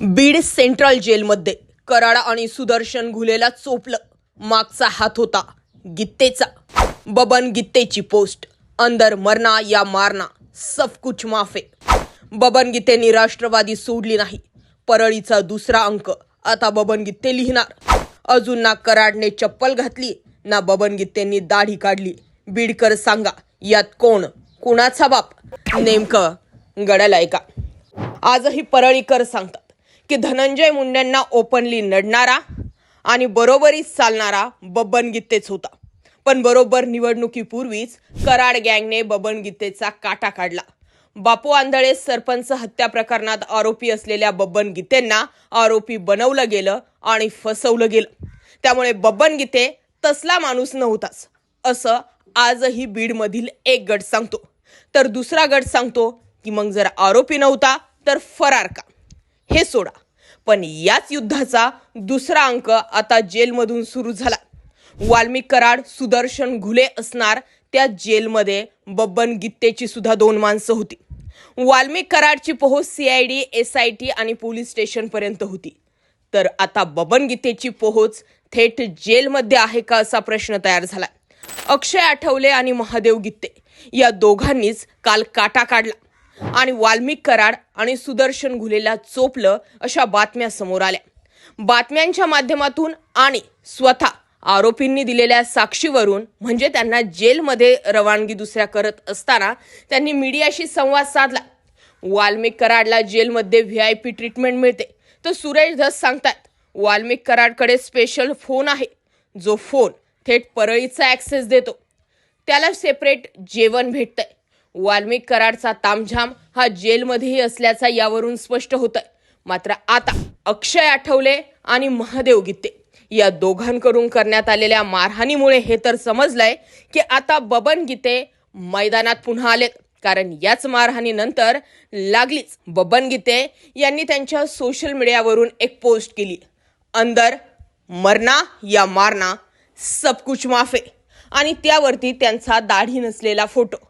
Beed central जेलमध्ये कराड आणि सुदर्शन घुलेला चोपलं. मागचा हात होता गित्तेचा बबन गित्तेची पोस्ट. अंदर मरना या मारना सब कुछ माफे. बबन गित्तेनी राष्ट्रवादी सोडली नाही. परळीचा दुसरा अंक. आता बबन गित्ते लिहिणार. अजून ना कराडने चप्पल घातली ना बबन गित्तेंनी दाढी काढली. बीडकर सांगा यात कोण? कुणाचा बाप? नेमकं गडल का? आजही परळीकर सांगतात. की धनंजय मुंडेंना ओपनली नडणारा आणि बरोबरीच चालणारा बबन गीतेच होता. पण बरोबर निवडणुकीपूर्वीच कराड गँगने बबन गीतेचा काटा काढला. बापू आंधळे सरपंच हत्या प्रकरणात आरोपी असलेल्या बबन गीतेंना आरोपी बनवलं गेलं आणि फसवलं गेलं. त्यामुळे बबन गीते तसला माणूस नव्हताच. असं आजही बीडमधील एक गट सांगतो. तर दुसरा गट सांगतो की मग जर आरोपी नव्हता तर फरार का? हे सोडा. पण याच युद्धाचा दुसरा अंक आता जेलमधून सुरू झाला. वाल्मिक कराड सुदर्शन घुले असणार त्या जेलमध्ये बब्बन गित्तेची सुद्धा दोन माणसं होती. वाल्मिक कराडची पोहोच C I D S I T आणि पोलीस स्टेशनपर्यंत होती. तर आता बबन गीतेची पोहोच थेट जेलमध्ये आहे का असा प्रश्न तयार झाला. अक्षय आठवले आणि महादेव गीते या दोघांनीच काल काटा काढला. आणि वाल्मिक कराड आणि सुदर्शन घुलेला चोपलं अशा बातम्या समोर आल्या. बातम्यांच्या माध्यमातून आणि स्वतः आरोपींनी दिलेल्या साक्षीवरून म्हणजे त्यांना जेलमध्ये रवानगी दुसऱ्या करत असताना त्यांनी मीडियाशी संवाद साधला. वाल्मिक कराडला जेलमध्ये व्ही आय पी ट्रीटमेंट मिळते तर सुरेश धस सांगतात वाल्मिक कराडकडे स्पेशल फोन आहे. जो फोन थेट परळीचा ॲक्सेस देतो. त्याला सेपरेट जेवण भेटतंय. वाल्मिक कराडचा तामझाम हा जेलमध्येही असल्याचा यावरून स्पष्ट होतं मात्र आता अक्षय आठवले आणि महादेव गीते या दोघांकडून करण्यात आलेल्या मारहाणीमुळे हे तर समजलंय की आता बबन गीते मैदानात पुन्हा आलेत. कारण याच मारहाणीनंतर लागलीच बबन गीते यांनी त्यांच्या सोशल मीडियावरून एक पोस्ट केली. अंदर मरना या मारना सब कुछ माफे. आणि त्यावरती त्यांचा दाढी नसलेला फोटो.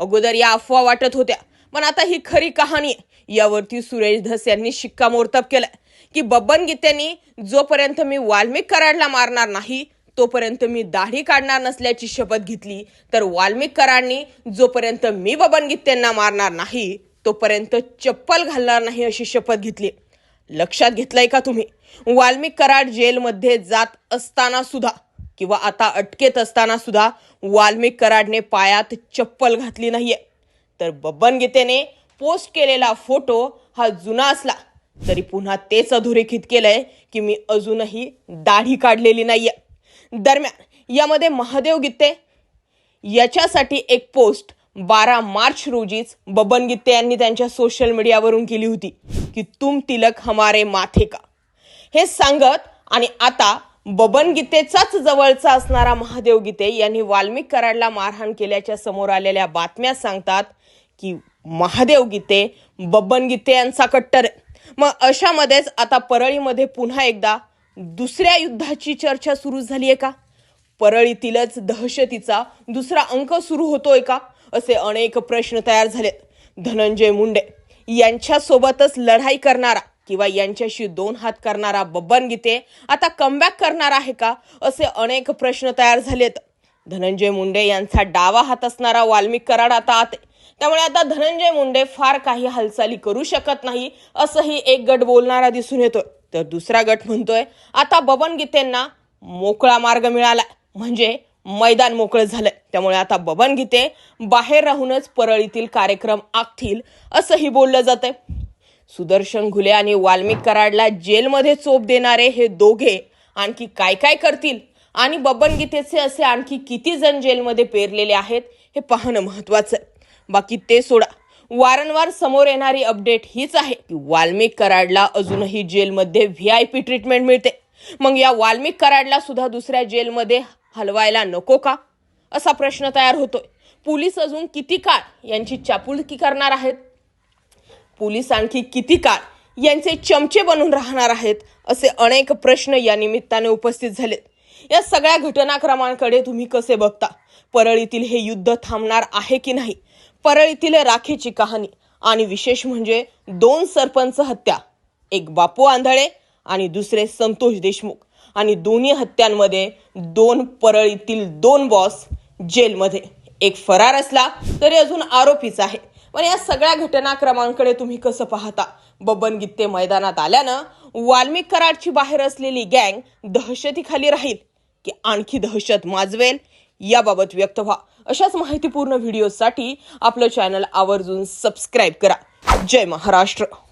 अगोदर या अफवा वाटत होत्या. पण आता ही खरी कहाणी आहे. यावरती सुरेश धस यांनी शिक्कामोर्तब केलाय की बब्बन गीत्यांनी जोपर्यंत मी वाल्मिक कराडला मारणार नाही तोपर्यंत मी दाढी काढणार नसल्याची शपथ घेतली तर वाल्मिक कराडनी जोपर्यंत मी बबन गीत्यांना मारणार नाही तोपर्यंत चप्पल घालणार नाही अशी शपथ घेतली. लक्षात घेतलंय का तुम्ही? वाल्मिक कराड जेलमध्ये जात असताना सुद्धा किंवा आता अटकेत असताना सुद्धा वाल्मिक कराडने पायात चप्पल घातली नाहीये. तर बब्बन गीतेने पोस्ट केलेला फोटो हा जुना असला तरी पुन्हा तेच अधोरेखित केलंय की मी अजूनही दाढी काढलेली नाहीये. दरम्यान यामध्ये महादेव गीते याच्यासाठी एक पोस्ट बारा मार्च रोजीच बबन गीते यांनी त्यांच्या सोशल मीडियावरून केली होती की तुम तिलक हमारे माथे का? हे सांगत आणि आता बबन गीतेचाच जवळचा असणारा महादेव गीते यांनी वाल्मिक कराडला मारहाण केल्याच्या समोर आलेल्या बातम्या सांगतात की महादेव गीते बबन गीते यांचा कट्टर मग अशामध्येच आता परळीमध्ये पुन्हा एकदा दुसऱ्या युद्धाची चर्चा सुरू झाली आहे का? परळीतीलच दहशतीचा दुसरा अंक सुरू होतोय का? असे अनेक प्रश्न तयार झालेत. धनंजय मुंडे यांच्यासोबतच लढाई करणारा किंवा यांच्याशी दोन हात करणारा बब्बन गीते आता कमबॅक करणार आहे का? असे अनेक प्रश्न तयार झालेत. धनंजय मुंडे यांचा डावा हात असणारा वाल्मिक कराड आता आत त्यामुळे आता धनंजय मुंडे फार काही हालचाली करू शकत नाही असंही एक गट बोलणारा दिसून येतोय. तर दुसरा गट म्हणतोय आता बबन गीतेंना मोकळा मार्ग मिळाला म्हणजे मैदान मोकळं झालंय. त्यामुळे आता बबन गीते बाहेर राहूनच परळीतील कार्यक्रम आखतील असंही बोललं जातंय. सुदर्शन घुले आणि वाल्मिक कराडला जेलमध्ये चोप देणारे हे दोघे आणखी काय काय करतील? आणि बबन गीतेचे असे आणखी किती जण जेलमध्ये पेरलेले आहेत हे पाहणं महत्वाचं आहे बाकी ते सोडा. वारंवार समोर येणारी अपडेट हीच आहे की वाल्मिक कराडला अजूनही जेलमध्ये व्ही आय पी ट्रीटमेंट मिळते. मग या वाल्मिक कराडला सुद्धा दुसऱ्या जेलमध्ये हलवायला नको का? असा प्रश्न तयार होतोय. पोलीस अजून किती काळ यांची चापुलकी करणार आहेत? पोलीस आणखी किती काळ यांचे चमचे बनून राहणार आहेत असे अनेक प्रश्न या निमित्ताने उपस्थित झालेत. या सगळ्या घटनाक्रमांकडे तुम्ही कसे बघता? परळीतील हे युद्ध थांबणार आहे की नाही? परळीतील राखेची कहाणी आणि विशेष म्हणजे दोन सरपंच हत्या एक बापू आंधळे आणि दुसरे संतोष देशमुख आणि दोन्ही हत्यांमध्ये दोन परळीतील दोन बॉस जेलमध्ये. एक फरार असला तरी अजून आरोपीच आहे. पण या सगळ्या घटनाक्रमांकडे तुम्ही कसं पाहता? बबन गित्ते मैदानात आल्यानं वाल्मिक कराडची बाहेर असलेली गँग दहशतीखाली राहील की आणखी दहशत माजवेल? याबाबत व्यक्त व्हा. अशाच माहितीपूर्ण व्हिडिओसाठी आपलं चॅनल आवर्जून सबस्क्राईब करा. जय महाराष्ट्र.